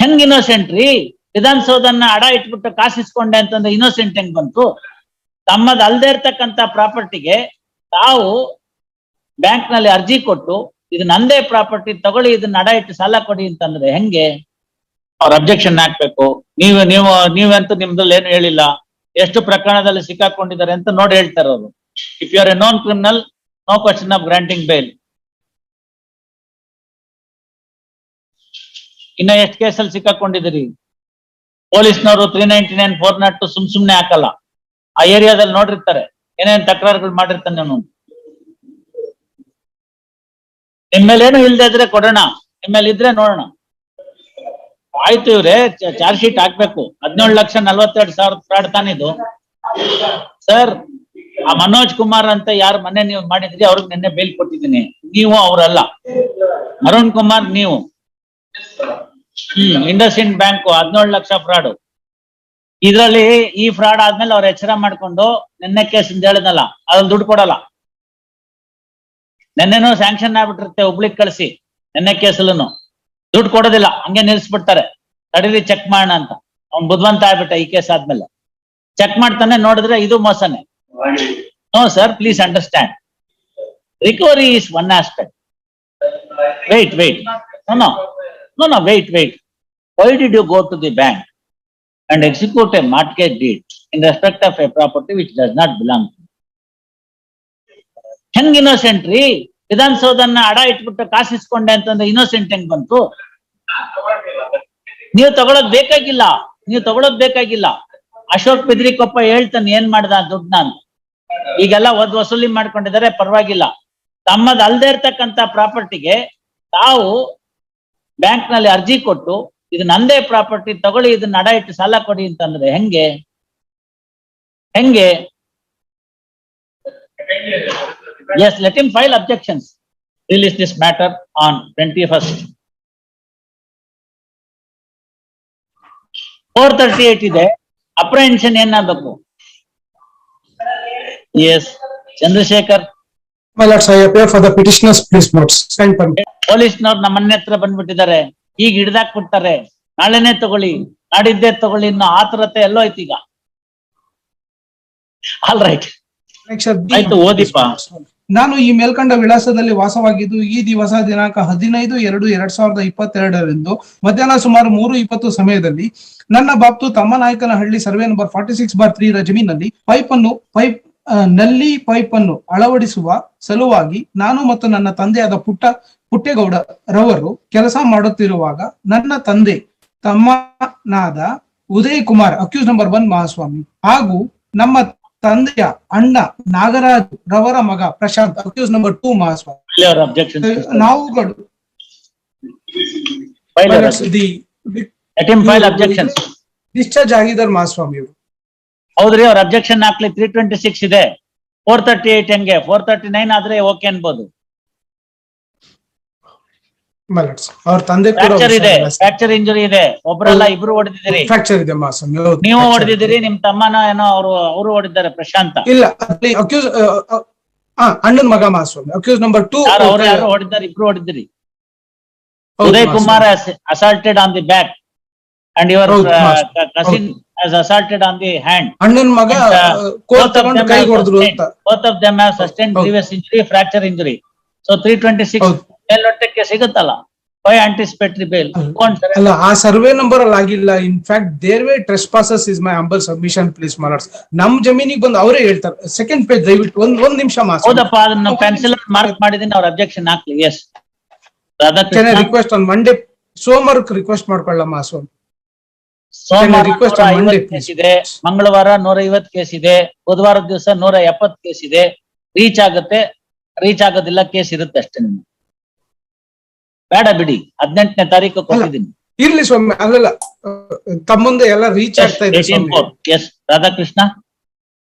ಹೆಂಗ್ ಇನ್ನೋಸೆಂಟ್ ರೀ? ವಿಧಾನಸೌಧನ ಅಡ ಇಟ್ಬಿಟ್ಟು ಕಾಸಿಸ್ಕೊಂಡೆ ಅಂತಂದ್ರೆ ಇನ್ನೋಸೆಂಟ್ ಹೆಂಗ್ ಬಂತು? ತಮ್ಮದ್ ಅಲ್ದೇ ಇರ್ತಕ್ಕಂತ ಪ್ರಾಪರ್ಟಿಗೆ ತಾವು ಬ್ಯಾಂಕ್ನಲ್ಲಿ ಅರ್ಜಿ ಕೊಟ್ಟು ಇದು ನಂದೇ ಪ್ರಾಪರ್ಟಿ ತಗೊಳ್ಳಿ, ಇದನ್ನ ಅಡ ಇಟ್ಟು ಸಾಲ ಕೊಡಿ ಅಂತಂದ್ರೆ ಹೆಂಗೆ? ಅವ್ರ ಅಬ್ಜೆಕ್ಷನ್ ಹಾಕ್ಬೇಕು. ನೀವು ನೀವು, ನೀವಂತೂ ನಿಮ್ದ್ರಲ್ಲಿ ಏನು ಹೇಳಿಲ್ಲ. ಎಷ್ಟು ಪ್ರಕರಣದಲ್ಲಿ ಸಿಕ್ಕಾಕೊಂಡಿದ್ದಾರೆ ಅಂತ ನೋಡಿ ಹೇಳ್ತಾರೆ ಅವರು if you are a known criminal no question of granting bail ಇನ್ನ ಎಷ್ಟು ಕೇಸಲ್ಲಿ ಸಿಕ್ಕಾಕೊಂಡಿದ್ದೀರಿ? ಪೊಲೀಸ್ನವರು three ninety nine four not ಸುಮ್ ಸುಮ್ನೆ ಹಾಕಲ್ಲ. ಆ ಏರಿಯಾದಲ್ಲಿ ನೋಡಿರ್ತಾರೆ. ಏನೇನ್ ತಕರಾರುಗಳು ಮಾಡಿರ್ತಾನೆ ಅವನು ನಿಮ್ಮೇಲೇನು ಇಲ್ದೇ ಇದ್ರೆ ಕೊಡೋಣ. ನಿಮ್ಮೇಲೆ ಇದ್ರೆ ನೋಡೋಣ. ಆಯ್ತು ಇವ್ರೆ ಚಾರ್ಜ್ ಶೀಟ್ ಹಾಕ್ಬೇಕು. ಹದಿನೇಳು ಲಕ್ಷ ನಲ್ವತ್ತೆರಡು ಸಾವಿರ ಫ್ರಾಡ್ ತಾನಿದು ಸರ್, ಆ ಮನೋಜ್ ಕುಮಾರ್ ಅಂತ ಯಾರು ಮನೆ ನೀವು ಮಾಡಿದ್ರಿ, ಅವ್ರಿಗೆ ನಿನ್ನೆ ಬೇಲ್ ಕೊಟ್ಟಿದ್ದೀನಿ. ನೀವು ಅವರಲ್ಲ. ಅರುಣ್ ಕುಮಾರ್ ನೀವು. ಹ್ಮ್ ಇಂಡಸ್ ಇಂಡ್ ಬ್ಯಾಂಕ್ ಹದಿನೇಳು ಲಕ್ಷ ಫ್ರಾಡ್ ಇದರಲ್ಲಿ ಈ ಫ್ರಾಡ್ ಆದ್ಮೇಲೆ ಅವ್ರ ಎಚ್ಚರ ಮಾಡ್ಕೊಂಡು ನಿನ್ನೆ ಕೇಸ್ ಅಂತ ಹೇಳಿದ್ನಲ್ಲ ಅದ್ರಲ್ಲಿ ದುಡ್ಡು ಕೊಡಲ್ಲ. ನೆನ್ನೆನೂ ಸ್ಯಾಂಕ್ಷನ್ ಆಗ್ಬಿಟ್ಟಿರುತ್ತೆ ಹುಬ್ಳಿಗ್ ಕಳಿಸಿ ನೆನ್ನೆ ಕೇಸಲ್ಲೂ ದುಡ್ಡು ಕೊಡೋದಿಲ್ಲ ಹಂಗೆ ನಿಲ್ಸ್ಬಿಡ್ತಾರೆ. ತಡೀರಿ ಚೆಕ್ ಮಾಡೋಣ ಅಂತ. ಅವ್ನ್ ಬುದ್ಧಿವಂತ ಆಗ್ಬಿಟ್ಟ ಈ ಕೇಸ್ ಆದ್ಮೇಲೆ. ಚೆಕ್ ಮಾಡ್ತಾನೆ ನೋಡಿದ್ರೆ ಇದು ಮೋಸನೆ. No sir please understand recovery is one aspect wait, wait no no no no, wait, wait. Why did you go to the bank and execute a mortgage deed in respect of a property which does not belong to you? ಹೆಂಗ್ innocent ರೀ? ವಿಧಾನಸೌಧನ ಅಡ ಇಟ್ಬಿಟ್ಟು ಕಾಸು ಇಸ್ಕೊಂಡೆ ಅಂತಂದ್ರೆ innocent ಹೆಂಗ್ ಬಂತು? ನೀವು ತಗೊಳಕ್ ಬೇಕಾಗಿಲ್ಲ. ನೀವು ತಗೊಳಕ್ ಬೇಕಾಗಿಲ್ಲ. ಅಶೋಕ್ ಬಿದ್ರಿಕೊಪ್ಪ ಹೇಳ್ತಾನೆ, ಏನ್ ಮಾಡ್ದ ದುಡ್ಡನ್ನ ಅಂತ ಈಗೆಲ್ಲ ಒದ್ ವಸೂಲಿ ಮಾಡ್ಕೊಂಡಿದ್ದಾರೆ, ಪರವಾಗಿಲ್ಲ. ತಮ್ಮದ್ ಅಲ್ದೇ ಇರ್ತಕ್ಕಂತ ಪ್ರಾಪರ್ಟಿಗೆ ತಾವು ಬ್ಯಾಂಕ್ನಲ್ಲಿ ಅರ್ಜಿ ಕೊಟ್ಟು ಇದು ನಂದೇ ಪ್ರಾಪರ್ಟಿ ತಗೊಳ್ಳಿ ಇದನ್ನ ಅಡ ಇಟ್ಟು ಸಾಲ ಕೊಡಿ ಅಂತಂದ್ರೆ ಹೆಂಗೆ? ಹೆಂಗೆ? Yes let him file objections release this matter on twenty first four thirty eight ಇದೆ. ಅಪ್ರಹೆನ್ಷನ್ ಏನಾಗಬೇಕು? S Chandrashekar. My lords, I appear for the petitioners, please notes, sign permit. ಪೊಲೀಸ್ನವ್ರು ನಮ್ಮ ಮನೆ ಹತ್ರ ಬಂದ್ಬಿಟ್ಟಿದ್ದಾರೆ. ಈಗ ಹಿಡ್ದಾಕ್ಬಿಡ್ತಾರೆ ನಾಳೆನೆ ತಗೊಳ್ಳಿ ನಾಡಿದ್ದೆ ತಗೊಳ್ಳಿ ಇನ್ನು ಆತುರತೆ ಎಲ್ಲೋ ಐತಿ ಈಗ. ಆಲ್ ರೈಟ್ ಆಯ್ತು, ಓದಿಪ್ಪ. ನಾನು ಈ ಮೇಲ್ಕಂಡ ವಿಳಾಸದಲ್ಲಿ ವಾಸವಾಗಿದ್ದು ಈ ದಿವಸ ದಿನಾಂಕ ಹದಿನೈದು ಎರಡು ಎರಡ್ ಸಾವಿರದ ಇಪ್ಪತ್ತೆರಡರಂದು ಮಧ್ಯಾಹ್ನ ಸುಮಾರು ಮೂರು ಇಪ್ಪತ್ತು ಸಮಯದಲ್ಲಿ ನನ್ನ ಬಾಪ್ತು Thammanayakanahalli survey number forty six bar three ರ ಜಮೀನಲ್ಲಿ ಪೈಪ್ ಅನ್ನು ಪೈಪ್ ನಲ್ಲಿ ಪೈಪ್ ಅನ್ನು ಅಳವಡಿಸುವ ಸಲುವಾಗಿ ನಾನು ಮತ್ತು ನನ್ನ ತಂದೆಯಾದ ಪುಟ್ಟ ಪುಟ್ಟೇಗೌಡ ರವರು ಕೆಲಸ ಮಾಡುತ್ತಿರುವಾಗ ನನ್ನ ತಂದೆ ತಮ್ಮನಾದ Uday Kumar accused number one ಮಹಾಸ್ವಾಮಿ ಹಾಗೂ ನಮ್ಮ ತಂದೆಯ ಅಣ್ಣ ನಾಗರಾಜ್ ರವರ ಮಗ ಪ್ರಶಾಂತ್ ಅಕ್ಯೂಸ್ ನಂಬರ್ ಟೂ ಮಹಾಸ್ವಾಮಿ. ನಾವುಗಳು ಡಿಸ್ಚಾರ್ಜ್ ಆಗಿದ್ದಾರೆ ಮಹಾಸ್ವಾಮಿ ಅವರು ಹೌದ್ರಿ ಅವ್ರ ಅಬ್ಜೆಕ್ಷನ್ ಹಾಕ್ಲಿ. ತ್ರೀ ಟ್ವೆಂಟಿ ಸಿಕ್ಸ್ ಇದೆ. ಫೋರ್ ತರ್ಟಿ ಏಟ್ ಹೆಂಗೆ ಫೋರ್ ತರ್ಟಿ ನೈನ್ ಆದ್ರೆ ಓಕೆ ಅನ್ಬೋದು ಅವ್ರ ತಂದೆ ಫ್ರಾಕ್ಚರ್ ಇದೆ ಫ್ರಾಕ್ಚರ್ ಇಂಜುರಿ ಇದೆ. ಒಬ್ರಲ್ಲ ಇಬ್ರು ಹೊಡೆದಿದ್ದೀರಿ. ಫ್ರಾಕ್ಚರ್ ಇದೆ ಮಾಸಮ್ ನೀವು. ಹೊಡೆದಿದ್ದೀರಿ ನಿಮ್ ತಮ್ಮನ ಏನೋ ಅವರು ಅವರು ಹೊಡೆದಿದ್ದಾರೆ ಪ್ರಶಾಂತ. ಇಲ್ಲ ಅಲ್ಲಿ ಅಕ್ಯೂಸ್ ಅಣ್ಣನ ಮಗ ಮಹಾಸ್ವಾಮಿ ಅಕ್ಯೂಸ್ ನಂಬರ್ ಟೂ ಅವರು ಅವ್ರು ಯಾರು ಹೊಡೆದಿದ್ದಾರೆ ಇಬ್ರು ಹೊಡೆದಿರಿ Uday Kumar assaulted on the back and your ಹೌದು, master. Cousin has assaulted on the hand ಅಣ್ಣನ ಮಗ And, uh, ಕೋಲ್ ತಗೊಂಡು ಕೈ ಹೊಡೆದ್ರು ಅಂತ. Both of them have injury ಹೌದು. grievous injury, fracture injury. So three twenty six ಹೌದು. ಮೇಲ್ನೋಟಕ್ಕೆ ಸಿಗುತ್ತಲ್ಲ? ಬೈ ಆಂಟಿಸಿಪೇಟರಿ ಬೇಲ್ ಹೌದು. ಅಲ್ಲ ಆ ಸರ್ವೆ ನಂಬರ್ ಅಲ್ಲಿ ಆಗಿಲ್ಲ. In fact there way trespasses is my humble submission please milords ನಮ್ ಜಮೀನಿಗೆ ಬಂದು ಅವರೇ ಹೇಳ್ತಾರೆ. ಸೆಕೆಂಡ್ ಪೇಜ್ ದಯವಿಟ್ಟು ಒಂದ್ ಒಂದ್ ನಿಮಿಷ ಮಾಸ್ ಹೌದಪ್ಪ ಅದನ್ನ ಪೆನ್ಸಿಲ್ ಮಾರ್ಕ್ ಮಾಡಿದೀನಿ ಅವ್ರ ಅಬ್ಜೆಕ್ಷನ್ ಹಾಕ್ಲಿ. S Radhakrishna request on Monday ಸೋಮವಾರಕ್ಕೆ ರಿಕ್ವೆಸ್ಟ್ ಮಾಡ್ಕೊಳ್ಳ ಮಾಸ್ವಾಮಿ ಸೋಮವಾರ ಕೇಸ್ ಇದೆ ಮಂಗಳವಾರ ನೂರ ಐವತ್ ಕೇಸ್ ಇದೆ ಬುಧವಾರ ದಿವಸ ನೂರ ಎಪ್ಪತ್ ಕೇಸ್ ಇದೆ ರೀಚ್ ಆಗುತ್ತೆ ರೀಚ್ ಆಗೋದಿಲ್ಲ ಕೇಸ್ ಇರುತ್ತೆ ಅಷ್ಟೇ ನಿಮ್ಗೆ. ಬೇಡ ಬಿಡಿ ಹದಿನೆಂಟನೇ ತಾರೀಕು ಕೊಟ್ಟಿದ್ದೀನಿ. ಇರ್ಲಿ ಸ್ವಾಮಿ ಅಲ್ಲಲ್ಲ ತಮ್ಮ ಮುಂದೆ ಎಲ್ಲ ರೀಚ್ ಆಗ್ತಾ ಇದೆ ರಾಧಾಕೃಷ್ಣ.